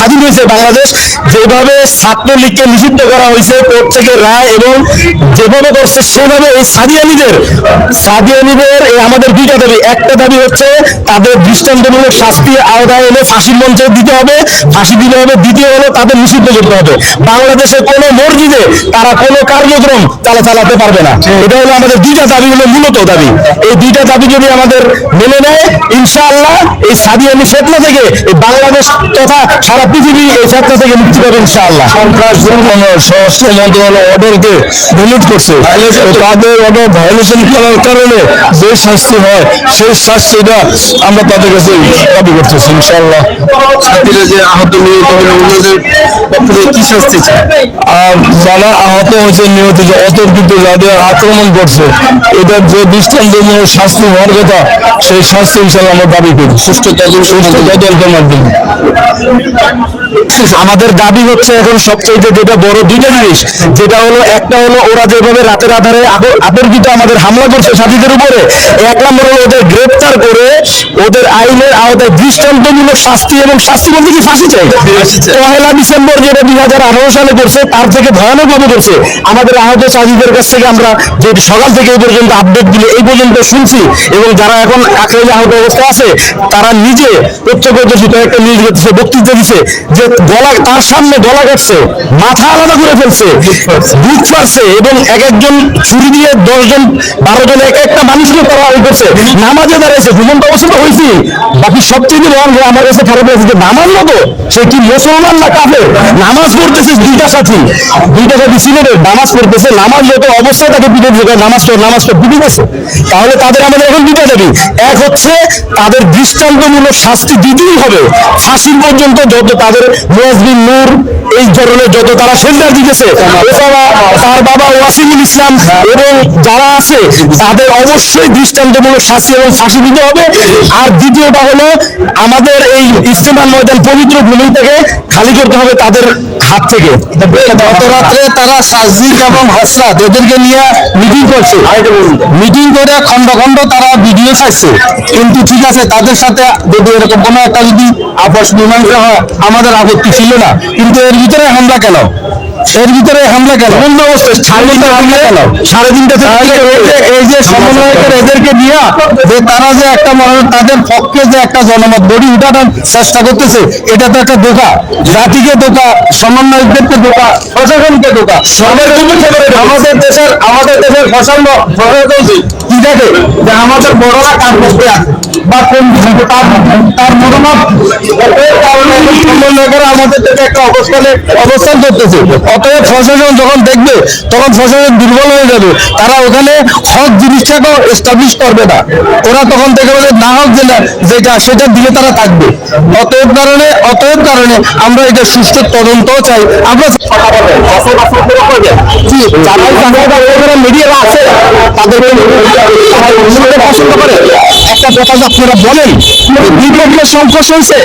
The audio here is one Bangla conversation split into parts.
স্বাধীন হয়েছে বাংলাদেশ। যেভাবে ছাত্রলীগকে নিষিদ্ধ করা হয়েছে থেকে রায় এবং যেভাবে করছে, সেভাবে এই সাদিয়ানিদের সাদিয়ানিদের এই আমাদের দুইটা দাবি। একটা দাবি হচ্ছে, তাদের দৃষ্টান্তমূলক শাস্তি আওতায় এনে ফাঁসির মঞ্চে দিতে হবে। ফাঁসি দিতে হবে, দ্বিতীয় হলো তাদের নিষিদ্ধ করতে হবে। বাংলাদেশে কোনো মসজিদে তারা কোনো কার্যক্রম চালা চালাতে পারবে না। এটা হলো আমাদের দুইটা দাবি, হলো মূলত দাবি। এই দুইটা দাবি যদি আমাদের মেনে নেয়, ইনশাআল্লাহ এই সাদিয়ানি ফেতনা থেকে এই বাংলাদেশ তথা সারা পৃথিবী এই ফেতনা থেকে মুক্তি পাবে ইনশাআল্লাহ। সন্ত্রাস স্বরাষ্ট্র মন্ত্রণালয় অর্ডারকে ডিলিট করছে। তাদের অর্ডার ভায়োলেশন করার কারণে যে শাস্তি হয় সেই শাস্তিটা আমরা তাদের কাছে দাবি করতেছি ইনশাআল্লাহ। ছাত্রীরা যে আহত নিহত হলো ওনাদের পক্ষ কি শাস্তি চায় আর যারা আহত হয়েছে নিহত যে অতর্কিত যাদের আক্রমণ করছে এটার যে দৃষ্টান্তমূলক শাস্তি হওয়ার কথা সেই শাস্তি হিসাবে আমরা দাবি করি। সুস্থ তদন্ত সুস্থ তদন্তের মাধ্যমে। আমাদের দাবি হচ্ছে এখন সবচেয়ে যেটা বড় দুইটা জিনিস। যেটা হলো একটা হলো ওরা যেভাবে রাতের আধারে আতর্কিত আমাদের হামলা করছে সাথীদের উপরে এক নম্বর হলো ওদের গ্রেপ্তার করে ওদের আইনের আওতায় দৃষ্টান্তমূলক শাস্তি এবং শাস্তি বলতে কি ফাঁসি চাই পহেলা ডিসেম্বর যেটা দুই হাজার আঠারো সালে করছে তার থেকে ভয়ানক ভাবে করছে। আমাদের আহত সাথীদের কাছ থেকে আমরা যে সকাল থেকে এই পর্যন্ত আপডেট দিলে এই পর্যন্ত শুনছি এবং যারা এখন আক্রান্ত আহত অবস্থা আছে তারা নিজে প্রত্যক্ষদর্শী কয়েকটা নিউজ বক্তৃতা দিচ্ছে। যে গলা, তার সামনে গলা কাটছে, মাথা আলাদা করে ফেলছে, বুক এবং এক একজন ছুরি দিয়ে দশজন বারো জন এক একটা মানুষকে করা করছে। নামাজে অবস্থা হয়েছি বাকি সবচেয়ে অঙ্গ আমার কাছে খারাপ লাগছে যে নামাজ মতো সে কি মুসলমান না কাফের? নামাজ পড়তেছে দুইটা সাথী। দুইটা সাথী সিলেটের, নামাজ পড়তেছে, নামাজ মতো অবস্থায় তাকে পিঠে নামাজ তো নামাজ গেছে। তাহলে তাদের আমাদের এখন দুইটা দাবি। এক হচ্ছে, তাদের দৃষ্টান্তমূলক শাস্তি দিতেই হবে। ফাঁসির পর্যন্ত যত তাদের মুয়াজবিন নূর এই ধরনের যত তারা সেন্টার দিতেছে এছাড়া তার বাবা ওয়াসিমুল ইসলাম এবং যারা আছে, তাদের অবশ্যই দৃষ্টান্তমূলক শাস্তি এবং ফাঁসি দিতে হবে। আর দ্বিতীয়টা হলো, আমাদের এই ইস্তেমার ময়দান পবিত্র ভূমি থেকে খালি করতে হবে তাদের হাত থেকে। গত রাত্রে তারা সাজিদ এবং হাসরাত এদেরকে নিয়ে মিটিং করছে। মিটিং করে খন্ড খন্ড তারা ভিডিও চাইছে কিন্তু ঠিক আছে তাদের সাথে যদি এরকম কোনো একটা যদি আপস মীমাংসা হয় আমাদের আপত্তি ছিল না। কিন্তু এর ভিতরে হামলা কেন? এর ভিতরে হামলা কেন? বন্ধ অবস্থা সাড়ে তিনটা হামলা কেন? সাড়ে তিনটা থেকে এই যে সমন্বয়কের এদেরকে নিয়ে যে তারা যে একটা তাদের পক্ষে যে একটা জনমত বডি উঠানোর চেষ্টা করতেছে এটা তো একটা ধোকা। জাতিকে ধোকা সমন্বয়কদেরকে ধোকা প্রশাসনকে ধোকা। আমাদের দেশের আমাদের দেশের প্রশাসন প্রশাসন দেখে যে আমাদের বড়রা কার পক্ষে আছে বা কোন তার তার মনোভাব কারণে আমাদের দেশে একটা অবস্থানে অবস্থান করতেছে অতএব প্রশাসন যখন দেখবে তখন প্রশাসন দুর্বল হয়ে যাবে তারা ওখানে হক জিনিসটাকেও এস্টাবলিশ করবে না ওরা তখন দেখে বলে না হক যেটা যেটা সেটা তারা থাকবে অতএব কারণে অতএব কারণে আমরা এটা সুষ্ঠু তদন্তও চাই আমরা যারা মিডিয়ারা আছে তাদেরকে তারা পছন্দ একটা কথা যে আপনারা বলেন যে দুই পক্ষের হয়েছে।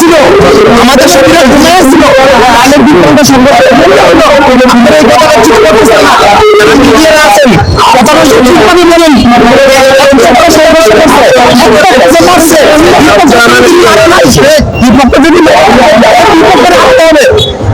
ছিল। আমাদের শরীরে ঘুমায় ছিল। দুই পক্ষের সংঘর্ষ আমরা এই কথাটা ঠিক করতেছি না। আছেন? কথাটা সঠিকভাবে বলেন। একটা সংঘর্ষ করছে, একটা পক্ষে মারছে, দুই পক্ষ যদি মারে নাই, সে দুই পক্ষ যদি মারে, দুই পক্ষের হাতে হবে।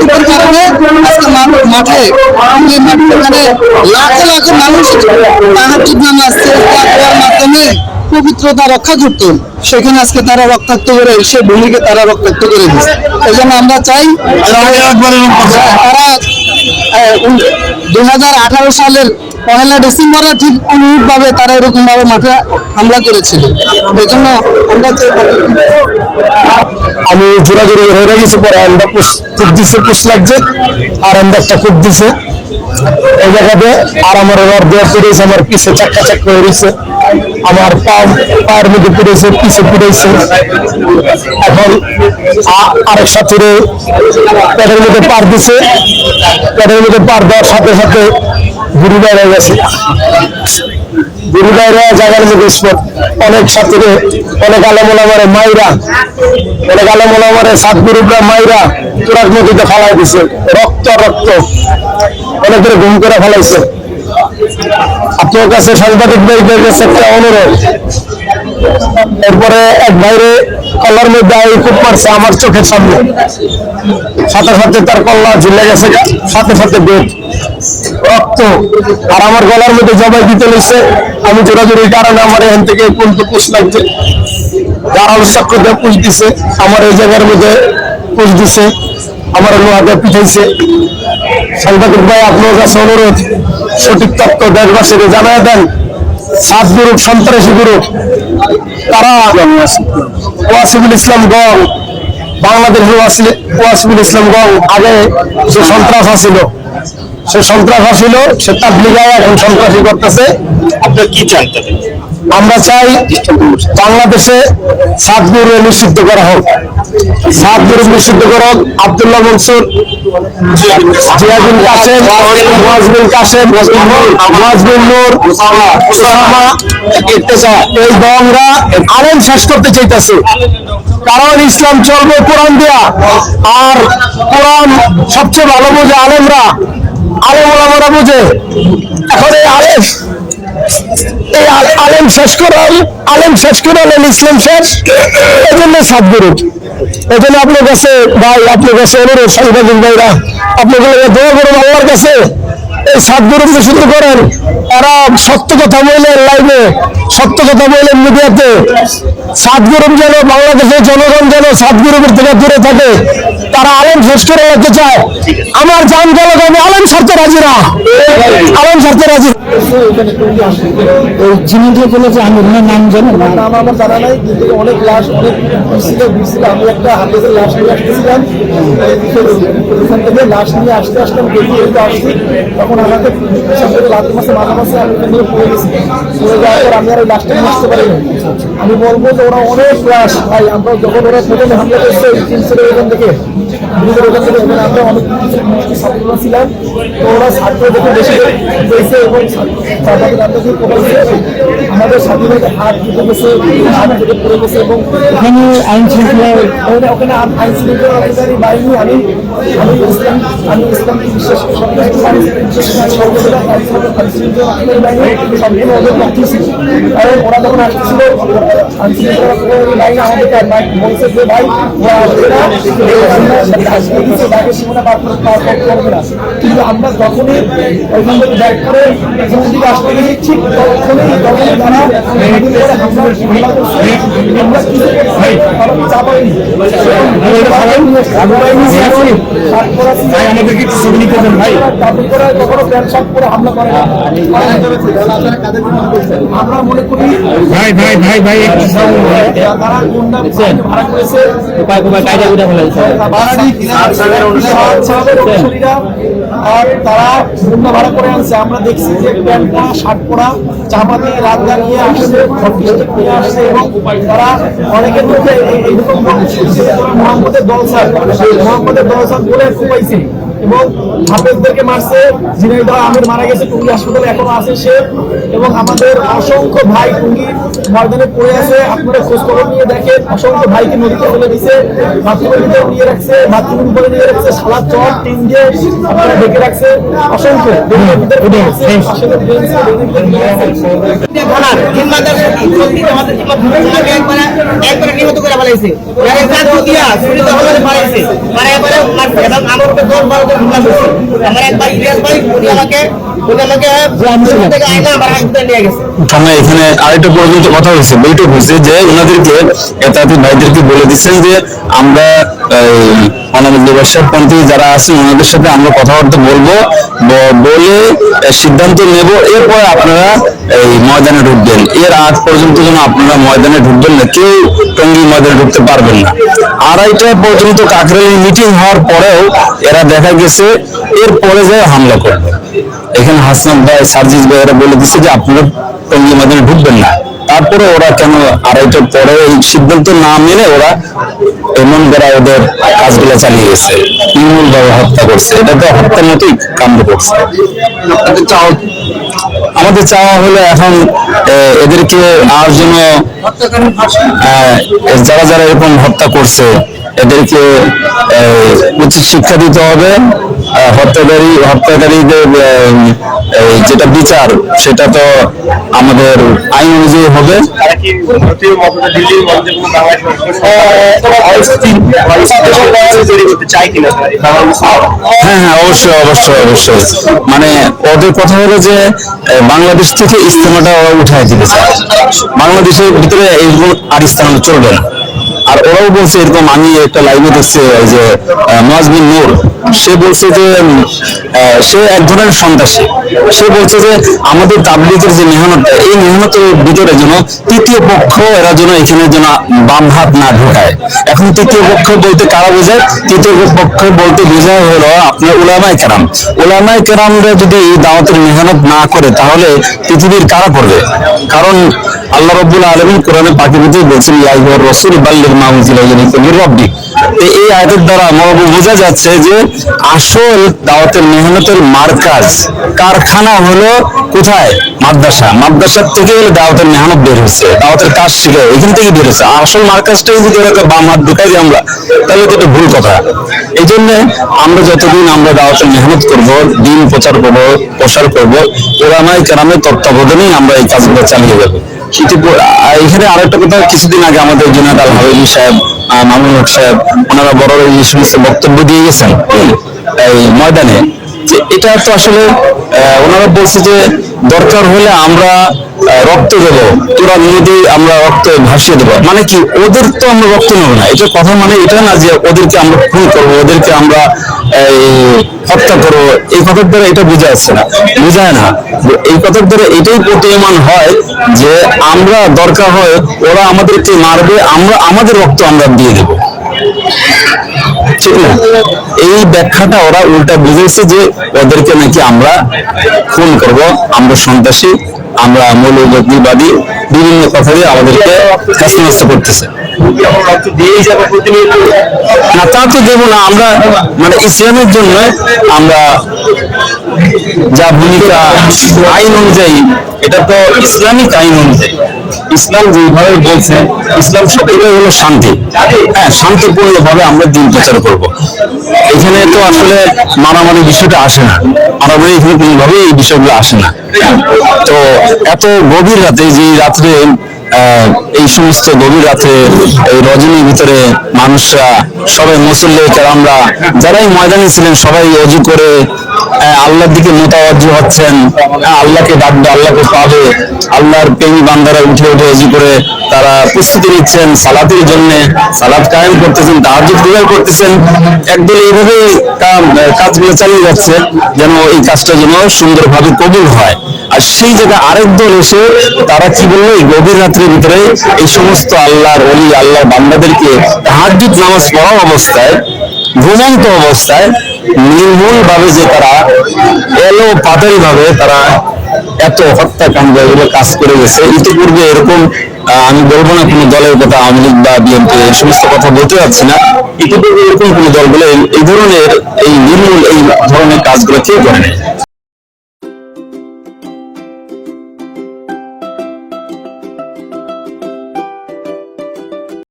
এদের কারণে আজকে মাঠে লাখো লাখো মানুষ তাহাজুদ মাধ্যমে পবিত্রতা রক্ষা করত সেখানে আজকে তারা রক্তাক্ত করে সে ভূমিকে তারা রক্তাক্ত করে দিচ্ছে এই জন্য আমরা চাই তারা দুই হাজার আঠারো সালের পহেলা ডিসেম্বরে ঠিক অনুরূপ ভাবে তারা এরকম ভাবে মাঠে হামলা করেছিল। এই জন্য আমরা আমি জোরাজোরি হয়ে গেছি, পরে আমরা খুব দিছে পুষ লাগছে, আর আমরা একটা খুব দিছে। এই জায়গাতে আর আমার এবার দেওয়ার পরে আমার পিছে চাক্কা চাক্কা হয়ে গেছে। আমার পা পায়ের মধ্যে পুড়েছে, পিছে পুড়েছে। এখন আরেক সাথীরে পেটের মধ্যে পার দিছে। পেটের মধ্যে পার দেওয়ার সাথে সাথে গুরু বাইরে গেছে। গুরু বাইরে জায়গার মধ্যে স্পট অনেক সাথীরে, অনেক আলমোলা মারে মাইরা, অনেক আলমোলা মারে সাত গুরুরা মাইরা চূড়ার নদীতে ফালাই দিছে। রক্ত রক্ত। অনেকের ঘুম করে ফেলাইছে। আপনার কাছে সাংবাদিক ভাইদের কাছে একটা অনুরোধ। এরপরে এক বাইরে কল্লার মধ্যে আই খুব মারছে আমার চোখের সামনে। সাথে সাথে তার কল্লা ঝুলে গেছে সাথে সাথে বেদ, রক্ত, আর আমার গলার মধ্যে জবাই দিতে লেছে আমি জোরাজোরির কারণে আমার এখান থেকে পর্যন্ত পুষ লাগছে। যারা চক্র দিয়ে পুষ দিছে। আমার এই জায়গার মধ্যে পুষ দিছে। আমার লোহাকে পিঠাইছে। সাংবাদিক ভাই, আপনার কাছে অনুরোধ, সঠিক তথ্য দেশবাসীকে জানায় দেন। সাত গ্রুপ, সন্ত্রাসী গ্রুপ। তারা ওয়াসিবুল ইসলাম গং বাংলাদেশ ওয়াসি- ওয়াসিবুল ইসলাম গং আগে যে সন্ত্রাস আছিল সে সন্ত্রাস আছিল সে তাবলিগায় এখন সন্ত্রাসী করতেছে আপনার কি চান আমরা চাই বাংলাদেশে সাত গুরু নিষিদ্ধ করা হোক সাত গুরু নিষিদ্ধ করা হোক আবদুল্লাহ মনসুর জিয়াদুল কাসেম ওয়াজবিন কাসেম নূর ওসামা এই শেষ করতে চাইতেছে কারণ ইসলাম চলবে কোরআন দিয়া। আর কোরআন সবচেয়ে ভালো বোঝে আলেমরা। আলেম ওলামারা বোঝে। এখন এই আলেম এই আলেম শেষ করাল আলেম শেষ করালেন ইসলাম শেষ। এই জন্য সাতগুরু এই জন্য আপনার কাছে ভাই, আপনার কাছে অনুরোধ সাংবাদিক ভাইরা, আপনার কাছে দোয়া করুন আল্লাহর কাছে। এই সাতগুরু নিষিদ্ধ করেন এরা সত্য কথা বললেন লাইভে সত্য কথা বললেন মিডিয়াতে সাতগুরু যেন বাংলাদেশের জনগণ যেন সাতগুরুর থেকে দূরে থাকে তারা আলেম শেষ করে রাখতে চায়। আমার জান গেল আমি আলেম ছাড়তে রাজি না। আলেম রাজি যিনি যে বলেছে আমি ওনার নাম জানি নাম আমার জানা নাই কিন্তু অনেক লাশ আমি একটা হাতের লাশ নিয়ে আসতেছিলাম এখান থেকে লাশ নিয়ে আসতে আসলাম আসছি। তখন আমাকে সামনে লাখ মাসে মাথা মাসে আমি পড়ে গেছি। পড়ে যাওয়ার পর আমি আর ওই লাশটা নিয়ে আসতে পারিনি। আমি বলব যে ওরা অনেক লাশ ভাই, আমরা যখন ওরা প্রথমে হামলা করছে তিনশো এখান থেকে। ব্রিজের ওখান থেকে এখানে আমরা অনেক ছাত্র ছিলাম তো ওরা ছাত্র দেখে বেশি হয়েছে এবং ছাত্রদের আমরা আমাদের স্বাধীনতা হাত দিতে গেছে, হাত থেকে পড়ে গেছে এবং এখানে আইন শৃঙ্খলা ওখানে ওখানে আইন- শৃঙ্খলা বাহিনী, আমি আমি ইসলাম, আমি বিশ্বাস করি? ওরা যখন বলছে যে কিন্তু আমরা যখনই ওইখান থেকে ব্যাক করে দিকে আসতে গেছি, ঠিক তখনই তখনই চাপাইনি আমাদেরকে ছবি নিতে দেন ভাই তারপর করে কখনো প্যান্ট শার্ট করে না আমরা মনে করি ভাই ভাই ভাই ভাই একটু তারা গুন্ডা ভাড়া করেছে উপায় উপায় কায়দা উঠে তারা গুন্ডা ভাড়া করে আনছে আমরা দেখছি যে প্যান্ট পরা শার্ট পরা চাপা দিয়ে রাত দাঁড়িয়ে আসছে নিয়ে আসছে এবং তারা অনেকের মধ্যে মোহাম্মদের দল স্যার মোহাম্মদের দল স্যার বলে খুবাইছে এবং হাফেজদেরকে মারছে, ঝিনাইদহ আমির মারা গেছে টুঙ্গি হাসপাতালে এখনও আছে সে। এবং আমাদের অসংখ্য ভাই টুঙ্গি ময়দানে পড়ে আছে, আপনারা খোঁজ খবর নিয়ে দেখেন, অসংখ্য ভাইকে নদীতে ফেলে দিছে, বাথরুমের নিয়ে রাখছে, বাথরুমের উপরে নিয়ে রাখছে সালা চট টিন দিয়ে আপনারা ঢেকে রাখছে, অসংখ্য। আমাদের নিহত পালাইছে। এবং আমার উপরে দশ বারো জন হুমলা করছে আমার একবার ইলিয়াস ভাই উনি আমাকে উনি আমাকে থেকে আইনা আমার হাসপাতালে নিয়ে গেছে। থানা এখানে আরেকটা পর্যন্ত কথা হয়েছে। বৈঠক হয়েছে যে ওনাদেরকে এতাতি ভাইদেরকে বলে দিচ্ছেন যে আমরা অনামুদ্দিবাসাপন্থী যারা আছেন, ওনাদের সাথে আমরা কথাবার্তা বলব বলে সিদ্ধান্ত নেব। এরপরে আপনারা এই ময়দানে ঢুকবেন। এর আগ পর্যন্ত যেন আপনারা ময়দানে ঢুকবেন না, কেউ টঙ্গী ময়দানে ঢুকতে পারবেন না। আড়াইটা পর্যন্ত কাকরালি মিটিং হওয়ার পরেও এরা দেখা গেছে, এরপরে যায় হামলা করবে। এখানে হাসনাত ভাই, সার্জিস ভাই এরা বলে দিচ্ছে যে আপনারা টঙ্গী ময়দানে ঢুকবেন না। তারপরে ওরা কেন আড়াইটার পরে এই সিদ্ধান্ত না মেনে ওরা এমন করা ওদের কাজগুলো চালিয়ে গেছে। নির্মূল ভাবে হত্যা করছে। এটা তো হত্যার মতোই কাণ্ড করছে। আমাদের চাওয়া হলো এখন এদেরকে আর জন্য যারা যারা এরকম হত্যা করছে এদেরকে উচিত শিক্ষা দিতে হবে। হত্যাকারী হত্যাকারীদের এই যেটা বিচার সেটা তো আমাদের আইন অনুযায়ী হবে। তারা এই বাংলাদেশ হ্যাঁ হ্যাঁ অবশ্যই অবশ্যই অবশ্যই মানে ওদের কথা হলো যে বাংলাদেশ থেকে ইস্তেমাটা ওরা উঠায় দিতে চায় বাংলাদেশের ভিতরে এইগুলো আর ইস্তেমা চলবে না। আর ওরাও বলছে, এরকম আমি একটা লাইভে দেখছি যে মজবিন নূর। সে বলছে যে সে এক ধরনের সন্ত্রাসী সে বলছে যে, আমাদের তাবলিগের যে মেহনতটা এই মেহনতের ভিতরে যেন তৃতীয় পক্ষ এরা যেন এখানে যেন বাম হাত না ঢোকায়। এখন তৃতীয় পক্ষ বলতে কারা বোঝায়? তৃতীয় পক্ষ বলতে বোঝায় হলো আপনার উলামায় কেরাম। উলামায় কেরামরা যদি এই দাওয়াতের মেহনত না করে, তাহলে পৃথিবীর কারা করবে কারণ আল্লাহ রব্বুল আলমিন কোরআনে পাখি ভিতরে বলছেন রসুল বাল্লির মাহমুদুল রব্বি। এই আয়াতের দ্বারা বোঝা যাচ্ছে যে আসল দাওয়াতের মেহনতের মার্কাজ কারখানা হলো কোথায়? মাদ্রাসা। মাদ্রাসার থেকে হলো দাওয়াতের মেহনত বের হচ্ছে দাওয়াতের কাজ শিখে এখান থেকে বের হচ্ছে আসল মার্কাজটাই যদি ওরা বাম হাত ঢুকাই আমরা, তাহলে তো এটা ভুল কথা। এই জন্য আমরা যতদিন আমরা দাওয়াতের মেহনত করব, দিন প্রচার করব, প্রসার করব ওরামাই কেরামের তত্ত্বাবধানেই আমরা এই কাজগুলো চালিয়ে যাব। এখানে আরেকটা কথা, কিছুদিন আগে আমাদের জুনাদ আল হাবিবি সাহেব মামুন সাহেব, ওনারা বড় এই সমস্ত বক্তব্য দিয়ে গেছেন এই ময়দানে। যে এটা তো আসলে ওনারা বলছে যে দরকার হলে আমরা রক্ত দেবো। তোরা নদী আমরা রক্ত ভাসিয়ে দেবো মানে কি, ওদের তো আমরা রক্ত নেব না। এটা কথা মানে এটা না যে ওদেরকে আমরা খুন করব, ওদেরকে আমরা হত্যা করব। এই কথার দ্বারা এটা বোঝা যাচ্ছে না। বোঝায় না। এই কথার দ্বারা এটাই প্রতীয়মান হয় যে আমরা দরকার হয় ওরা আমাদেরকে মারবে, আমরা, আমাদের রক্ত আমরা দিয়ে দেবো। ঠিক না? এই ব্যাখ্যাটা ওরা উল্টা বুঝেছে যে ওদেরকে নাকি আমরা খুন করব, আমরা সন্ত্রাসী। আমরা মৌলবাদী বিভিন্ন কথা দিয়ে আমাদেরকে কাস্টমাইজ করতেছে। না, তা তো দেবো না, আমরা মানে ইসলামের জন্য আমরা যা ভূমিকা আইন অনুযায়ী, এটা তো ইসলামিক আইন অনুযায়ী। ইসলাম যেভাবে বলছে, ইসলাম সব এগুলো হলো শান্তি। হ্যাঁ শান্তিপূর্ণ ভাবে আমরা দিন প্রচার করব। এখানে তো আসলে মারামারি বিষয়টা আসে না। মারামারি এখানে কোনোভাবেই এই বিষয়গুলো আসে না। তো এত গভীর রাতে যে রাত্রে এই সমস্ত গভীর রাতে এই রজনীর ভিতরে মানুষরা, সবাই মুসল্লি আমরা যারাই ময়দানে ছিলেন, সবাই অজু করে আল্লাহর দিকে মোতাবজ্জ হচ্ছেন। আল্লাহকে ডাকবে আল্লাহকে পাবে। আল্লাহর প্রেমী বান্দারা উঠে উঠে অজু করে তারা প্রস্তুতি নিচ্ছেন সালাতের জন্য। সালাত কায়েম করতেছেন তাহাজুদ গুজার করতেছেন। একদল এইভাবে কা- কাজগুলো চালিয়ে যাচ্ছে, যেন এই কাজটা যেন সুন্দরভাবে কবুল হয়। আর সেই জায়গায় আরেক দল এসে তারা কি বলল? এই গভীর রাত্রির ভিতরে এই সমস্ত আল্লাহর অলি আল্লাহর বান্দাদেরকে তাহাজ্জুদ নামাজ পড়া অবস্থায়, ঘুমন্ত অবস্থায় নির্মূল ভাবে যে তারা এলো পাতারি ভাবে তারা এত হত্যাকাণ্ড এগুলো কাজ করে গেছে। ইতিপূর্বে এরকম আমি বলব না কোনো দলের কথা, আওয়ামী লীগ বা বিএনপি, এই সমস্ত কথা বলতে পারছি না। ইতিপূর্বে এরকম কোনো দলগুলো এই- ধরনের, এই নির্মূল এই ধরনের কাজগুলো কেউ করে